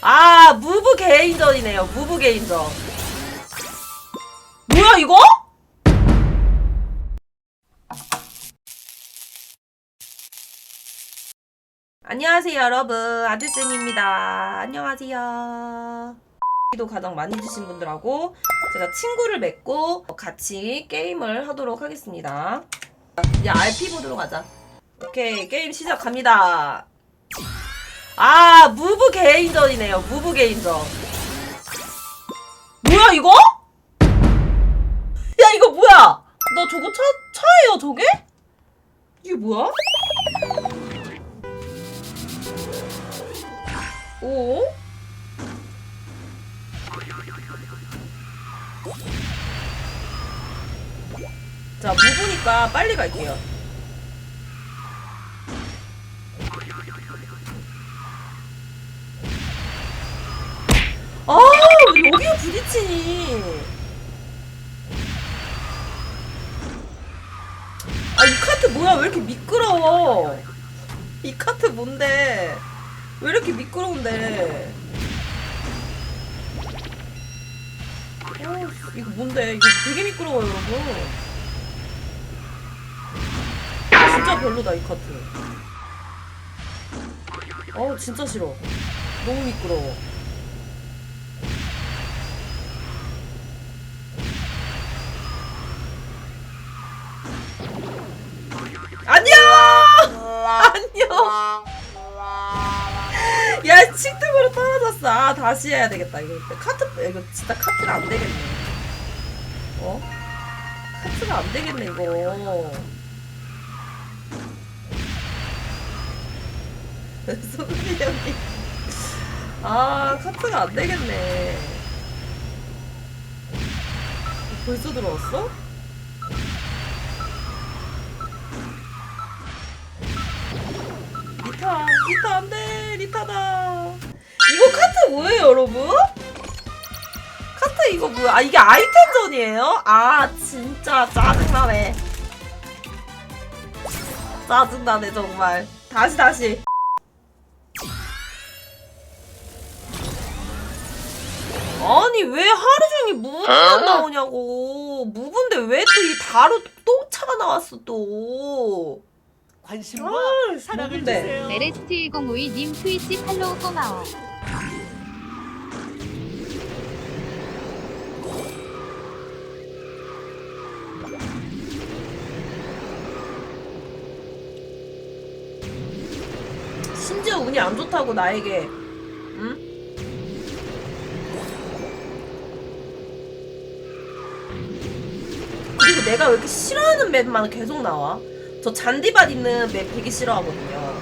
아 무브 개인전이네요. 무브 개인전. 뭐야 이거? 안녕하세요 여러분. 아들쌤입니다. 안녕하세요. 도 가장 많이 주신 분들하고 제가 친구를 맺고 같이 게임을 하도록 하겠습니다. 이제 RP 모드로 가자. 오케이 게임 시작합니다 아 무브 개인전이네요 무브 개인전 뭐야 이거? 야 이거 뭐야 나 저거 차, 차예요 저게? 이게 뭐야? 오? 자 무브니까 빨리 갈게요 아, 왜 여기에 부딪히니? 아, 이 카트 뭐야? 왜 이렇게 미끄러워? 이 카트 뭔데? 왜 이렇게 미끄러운데? 어, 이거 뭔데? 이거 되게 미끄러워요, 여러분. 진짜 별로다, 이 카트. 어, 진짜 싫어. 너무 미끄러워. 야, 칙등으로 떨어졌어. 아, 다시 해야 되겠다. 이거 카트, 이거 진짜 카트가 안 되겠네. 어? 카트가 안 되겠네, 이거. 소금이 형이. 아, 카트가 안 되겠네. 벌써 들어왔어? 리타, 리타 안 돼, 리타다. 이거 카트 뭐예요, 여러분? 카트 이거 뭐야? 아, 이게 아이템전이에요? 아, 진짜 짜증나네. 짜증나네, 정말. 다시, 다시. 아니, 왜 하루 종일 무브만 나오냐고. 무브인데 왜 또 이 다루 똥차가 나왔어, 또. 관심과 아, 사랑을 뭔데? 주세요. 레레스트 1052님 트위치 팔로우 고마워. 심지어 운이 안 좋다고 나에게 응? 그리고 내가 왜 이렇게 싫어하는 맵만 계속 나와? 저 잔디밭 있는 맵 되게 싫어하거든요.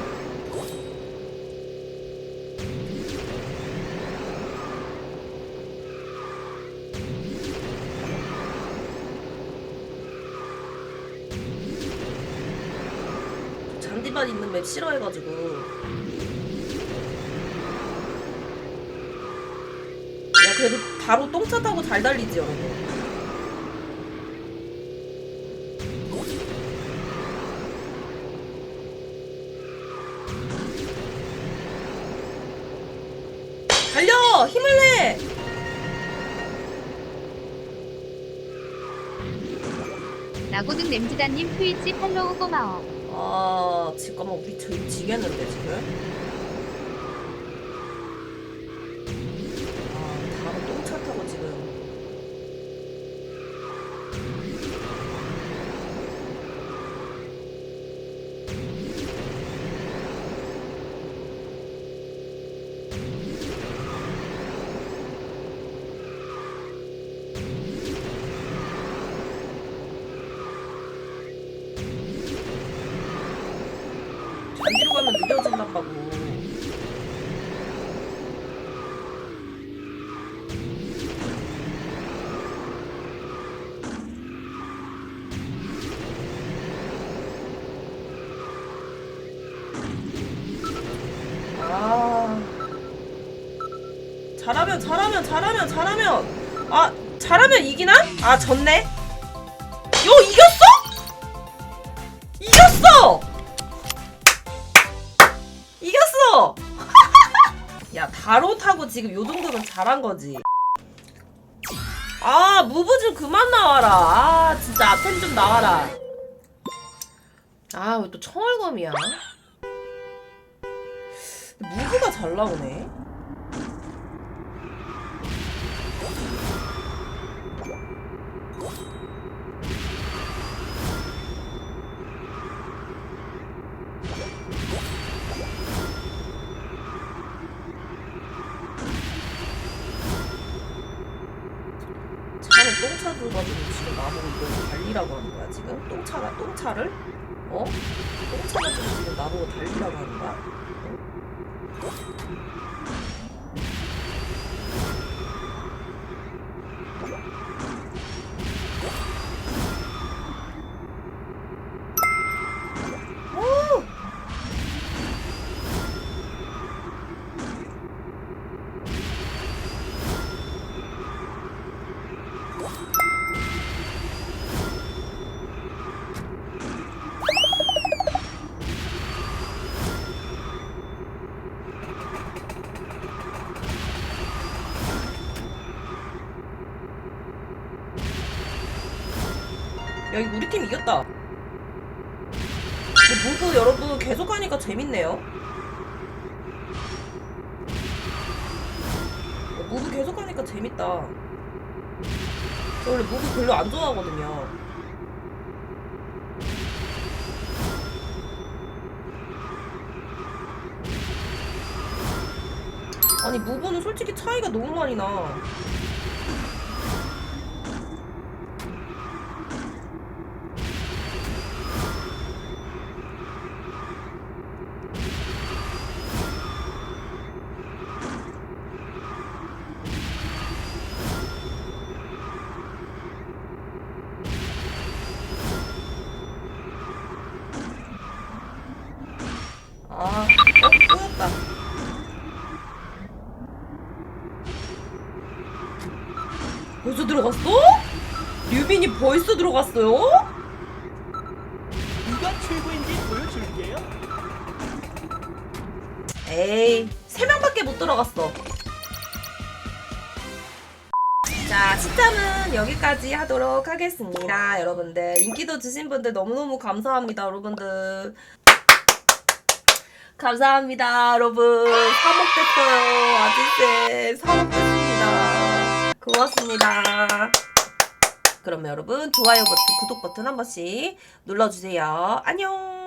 잔디밭 있는 맵 싫어해가지고. 야 그래도 바로 똥차 타고 잘 달리지 여러분 힘을 내 나고등 냄지다님 트위치 팔로우 고마워. 아, 잠깐만 우리 저 지겠는데 지금? 가면 느려진다고. 아. 잘하면 잘하면 잘하면 잘하면 아 잘하면 이기나? 아 졌네. 요 이겼어? 바로 타고 지금 요 정도면 잘한 거지. 아 무브 좀 그만 나와라. 아 진짜 아템 좀 나와라. 아 왜 또 청월검이야? 무브가 잘 나오네. 똥차 들어가지고 지금 나보고 이거 달리라고 하는 거야 지금? 똥차가 똥차를? 어? 똥차 가지고 지금 나보고 달리라고 하는 거야? 어? 야 이거 우리 팀 이겼다. 근데 무브 여러분 계속 하니까 재밌네요. 어, 무브 계속 하니까 재밌다. 저 원래 무브 별로 안 좋아하거든요. 아니 무브는 솔직히 차이가 너무 많이 나. 벌써 들어갔어? 류빈이 벌써 들어갔어요? 누가 최고인지 보여줄게요. 에이, 세 명밖에 못 들어갔어. 자, 시참은 여기까지 하도록 하겠습니다. 여러분들. 인기도 주신 분들 너무너무 감사합니다, 여러분들. 감사합니다, 여러분. 사먹됐어요, 아지쌤. 사먹됐습니다. 고맙습니다. 그럼 여러분, 좋아요 버튼, 구독 버튼 한 번씩 눌러주세요. 안녕!